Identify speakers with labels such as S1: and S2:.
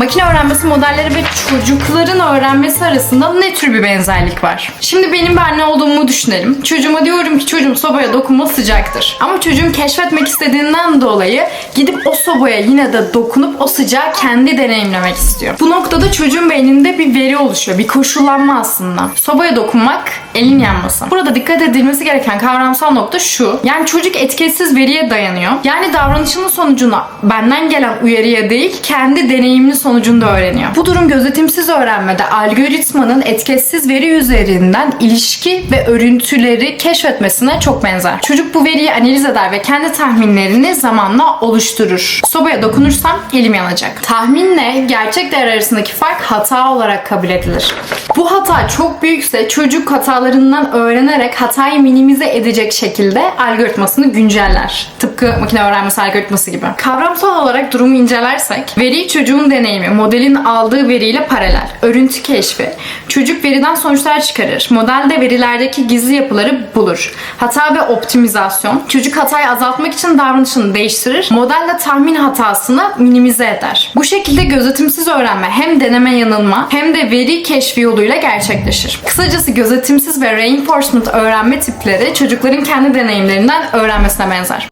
S1: Makine öğrenmesi modelleri ve çocukların öğrenmesi arasında ne tür bir benzerlik var? Şimdi benim bir anne olduğumu düşünelim. Çocuğuma diyorum ki çocuğum sobaya dokunma sıcaktır. Ama çocuğum keşfetmek istediğinden dolayı gidip o sobaya yine de dokunup o sıcağı kendi deneyimlemek istiyor. Bu noktada çocuğun beyninde bir veri oluşuyor. Bir koşullanma aslında. Sobaya dokunmak, elin yanması. Burada dikkat edilmesi gereken kavramsal nokta şu. Yani çocuk etiketsiz veriye dayanıyor. Yani davranışının sonucunu benden gelen uyarıya değil, kendi deneyimli sonucunda öğreniyor. Bu durum gözetimsiz öğrenmede algoritmanın etiketsiz veri üzerinden ilişki ve örüntüleri keşfetmesine çok benzer. Çocuk bu veriyi analiz eder ve kendi tahminlerini zamanla oluşturur. Sobaya dokunursam elim yanacak. Tahminle gerçek değer arasındaki fark hata olarak kabul edilir. Bu hata çok büyükse çocuk hatalarından öğrenerek hatayı minimize edecek şekilde algoritmasını günceller. Tıpkı makine öğrenmesi algoritması gibi. Kavramsal olarak durumu incelersek, veri çocuğun deneyimi, modelin aldığı veriyle paralel. Örüntü keşfi. Çocuk veriden sonuçlar çıkarır. Modelde verilerdeki gizli yapıları bulur. Hata ve optimizasyon. Çocuk hatayı azaltmak için davranışını değiştirir. Modelle tahmin hatasını minimize eder. Bu şekilde gözetimsiz öğrenme hem deneme yanılma hem de veri keşfi yoluyla gerçekleşir. Kısacası gözetimsiz ve reinforcement öğrenme tipleri çocukların kendi deneyimlerinden öğrenmesine benzer.